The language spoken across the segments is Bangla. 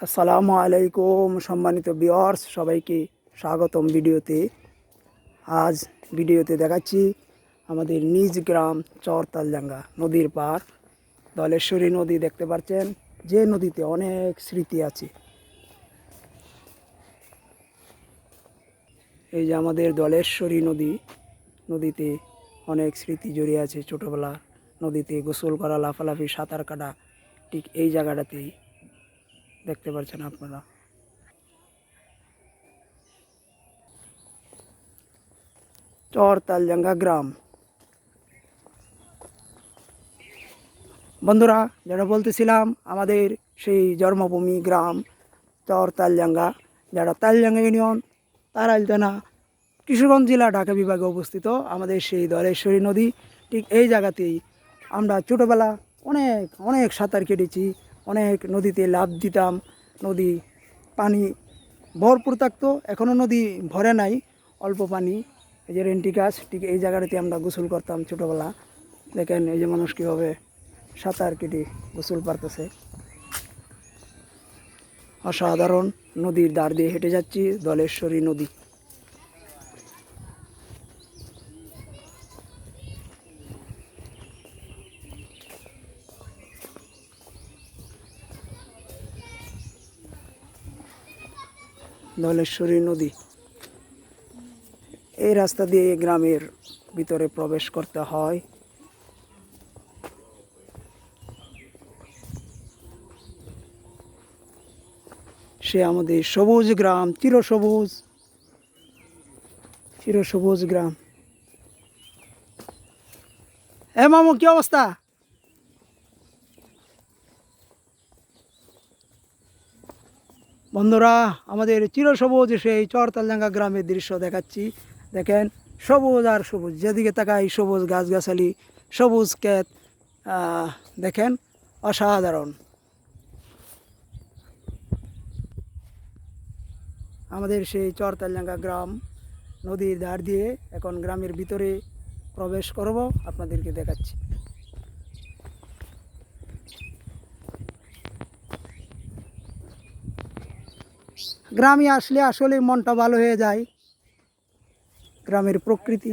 আসসালামু আলাইকুম, সম্মানিত বিয়ার্স সবাইকে স্বাগতম ভিডিওতে। আজ ভিডিওতে দেখাচ্ছি আমাদের নিজ গ্রাম চরতালজাঙ্গা নদীর পার দলেশ্বরী নদী দেখতে পাচ্ছেন, যে নদীতে অনেক স্মৃতি আছে। এই যে আমাদের দলেশ্বরী নদী, নদীতে অনেক স্মৃতি জড়িয়ে আছে। ছোটোবেলা নদীতে গোসল করা, লাফালাফি, সাঁতার কাটা, ঠিক এই জায়গাটাতেই দেখতে পাচ্ছেন আপনারা। চর তালজাঙ্গা গ্রাম। বন্ধুরা, যেটা বলতেছিলাম, আমাদের সেই জন্মভূমি গ্রাম, চর তালজাঙ্গা যারা তালজাঙ্গা ইউনিয়ন তারাইল থানা কিশোরগঞ্জ জেলা, ঢাকা বিভাগে অবস্থিত। আমাদের সেই দলেশ্বরী নদী, ঠিক এই জায়গাতেই আমরা ছোটোবেলা অনেক অনেক সাঁতার কেটেছি। অনেক নদীতে লাভ দিতাম, নদী পানি ভরপুর থাকতো এখনও নদী ভরে নাই, অল্প পানি। এই যে রেন্টি গাছ, ঠিক এই জায়গাটাতে আমরা গোসল করতাম ছোটোবেলা। দেখেন এই যে মানুষ কীভাবে সাঁতার কেটে গোসল পারতেছে অসাধারণ নদীর দাঁড় দিয়ে হেঁটে যাচ্ছি, দলেশ্বরী নদী। ধলেশ্বরী নদী। এই রাস্তা দিয়ে গ্রামের ভিতরে প্রবেশ করতে হয়। সে আমাদের সবুজ গ্রাম, চিরসবুজ। চিরসবুজ গ্রাম। এ মামু, কি অবস্থা? বন্ধুরা, আমাদের চিরসবুজ সেই চরতালডাঙ্গা গ্রামের দৃশ্য দেখাচ্ছি। দেখেন, সবুজ আর সবুজ, যেদিকে তাকাই সবুজ গাছগাছালি, সবুজ ক্ষেত দেখেন, অসাধারণ। আমাদের সেই চরতালডাঙ্গা গ্রাম, নদীর ধার দিয়ে এখন গ্রামের ভিতরে প্রবেশ করব, আপনাদেরকে দেখাচ্ছি। গ্রামে আসলে আসলে মনটা ভালো হয়ে যায়। গ্রামের প্রকৃতি।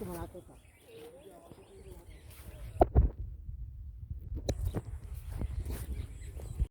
তোমার